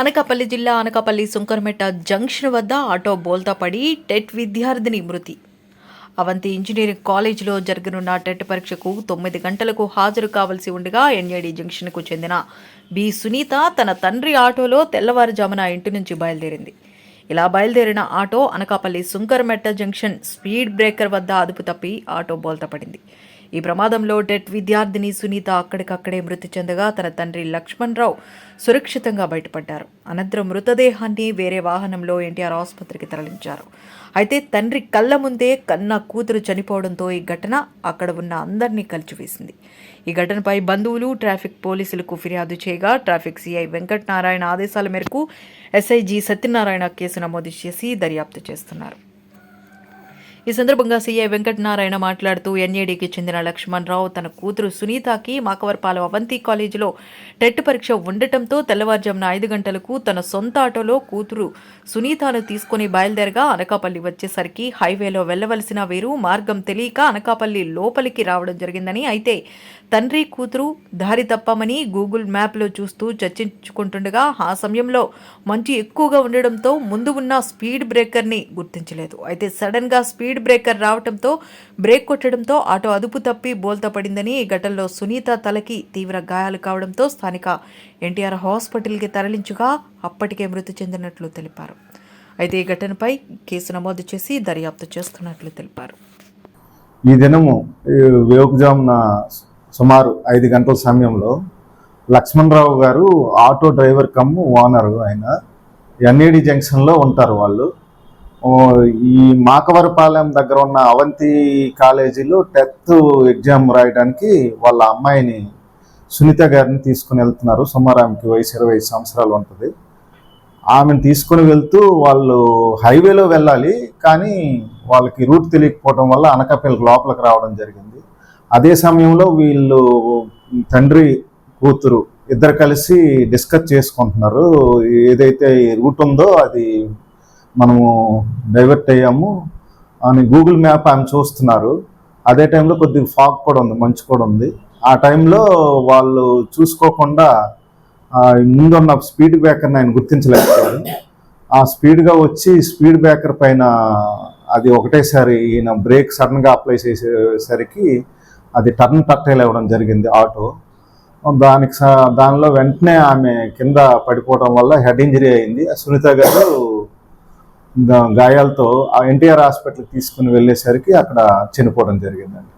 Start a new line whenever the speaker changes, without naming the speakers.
అనకాపల్లి జిల్లా అనకాపల్లి సుంకరమెట్ట జంక్షన్ వద్ద ఆటో బోల్తా పడి టెట్ విద్యార్థిని మృతి. అవంతి ఇంజనీరింగ్ కాలేజీలో జరగనున్న టెట్ పరీక్షకు తొమ్మిది గంటలకు హాజరు కావాల్సి ఉండగా ఎన్ఏడి జంక్షన్కు చెందిన బి సునీత తన తండ్రి ఆటోలో తెల్లవారుజామున ఇంటి నుంచి బయలుదేరింది. ఇలా బయలుదేరిన auto Anakapalli Sunkarametta junction speed breaker వద్ద అదుపు తప్పి ఆటో బోల్తా పడింది. ఈ ప్రమాదంలో టెట్ విద్యార్థిని సునీత అక్కడికక్కడే మృతి చెందగా తన తండ్రి లక్ష్మణ్ రావు సురక్షితంగా బయటపడ్డారు. అనంతరం మృతదేహాన్ని వేరే వాహనంలో ఎన్టీఆర్ ఆసుపత్రికి తరలించారు. అయితే తండ్రి కళ్ళ ముందే కన్న కూతురు చనిపోవడంతో ఈ ఘటన అక్కడ ఉన్న అందరినీ కలిచివేసింది. ఈ ఘటనపై బంధువులు ట్రాఫిక్ పోలీసులకు ఫిర్యాదు చేయగా ట్రాఫిక్ సిఐ వెంకటనారాయణ ఆదేశాల మేరకు ఎస్ఐజి సత్యనారాయణ కేసు నమోదు చేసి దర్యాప్తు చేస్తున్నారు. ఈ సందర్భంగా సీఐ వెంకటనారాయణ మాట్లాడుతూ ఎన్ఏడికి చెందిన లక్ష్మణ్ రావు తన కూతురు సునీతకి మాకవర్పాల అవంతి కాలేజీలో టెట్ పరీక్ష ఉండటంతో తెల్లవారుజామున ఐదు గంటలకు తన సొంత ఆటోలో కూతురు సునీతను తీసుకుని బయలుదేరగా అనకాపల్లి వచ్చేసరికి హైవేలో వెళ్ళవలసిన వీరు మార్గం తెలియక అనకాపల్లి లోపలికి రావడం జరిగిందని అయితే తండ్రి కూతురు దారి తప్పమని గూగుల్ మ్యాప్లో చూస్తూ చర్చించుకుంటుండగా ఆ సమయంలో మంచు ఎక్కువగా ఉండడంతో ముందు ఉన్న స్పీడ్ బ్రేకర్ని గుర్తించలేదు. అయితే సడన్గా స్పీడ్ బ్రేకర్ రావడంతో బ్రేక్ కొట్టడంతో ఆటో అదుపు తప్పి బోల్తా పడిందని ఈ ఘటనలో సునీత తలకి తీవ్ర గాయాలు కావడంతో స్థానిక ఎన్టీఆర్ హాస్పిటల్కి తరలించగా అప్పటికే మృతి చెందినట్లు తెలిపారు. అయితే ఈ ఘటనపై కేసు నమోదు చేసి దర్యాప్తు చేస్తున్నట్లు తెలిపారు.
ఈ దినము వేకుజామున సుమారు ఐదు గంటల సమయంలో Lakshmanarao garu auto driver cum owner ఆయన ఎన్ఏడి జంక్షన్లో ఉంటారు వాళ్ళు. ఈ మాకవరపాలెం దగ్గర ఉన్న అవంతి కాలేజీలో టెన్త్ ఎగ్జామ్ రాయడానికి వాళ్ళ అమ్మాయిని సునీత గారిని తీసుకుని వెళ్తున్నారు. సుమారు ఆమెకి వయసు ఇరవై సంవత్సరాలు ఉంటుంది. ఆమెను తీసుకుని వెళ్తూ వాళ్ళు హైవేలో వెళ్ళాలి కానీ వాళ్ళకి రూట్ తెలియకపోవడం వల్ల అనకాపల్లికి లోపలికి రావడం జరిగింది. అదే సమయంలో వీళ్ళు తండ్రి కూతురు ఇద్దరు కలిసి డిస్కస్ చేసుకుంటున్నారు. ఏదైతే రూట్ ఉందో అది మనము డైవర్ట్ అయ్యాము. అని గూగుల్ మ్యాప్ ఆమె చూస్తున్నారు. అదే టైంలో కొద్దిగా ఫాగ్ కూడా ఉంది మంచు కూడా ఉంది. ఆ టైంలో వాళ్ళు చూసుకోకుండా ముందున్న స్పీడ్ బ్రేకర్ని ఆయన గుర్తించలేకపోయారు. ఆ స్పీడ్గా వచ్చి స్పీడ్ బ్రేకర్ పైన అది ఒకటేసారి ఈయన బ్రేక్ సడన్గా అప్లై చేసేసరికి అది టర్న్ టర్టైల్ ఇవ్వడం జరిగింది ఆటో. దానికి దానిలో వెంటనే ఆమె కింద పడిపోవడం వల్ల హెడ్ ఇంజరీ అయింది. సునీత గారు గాయాలతో ఆ ఎన్టీఆర్ హాస్పిటల్కి తీసుకుని వెళ్ళేసరికి అక్కడ చనిపోవడం జరిగిందండి.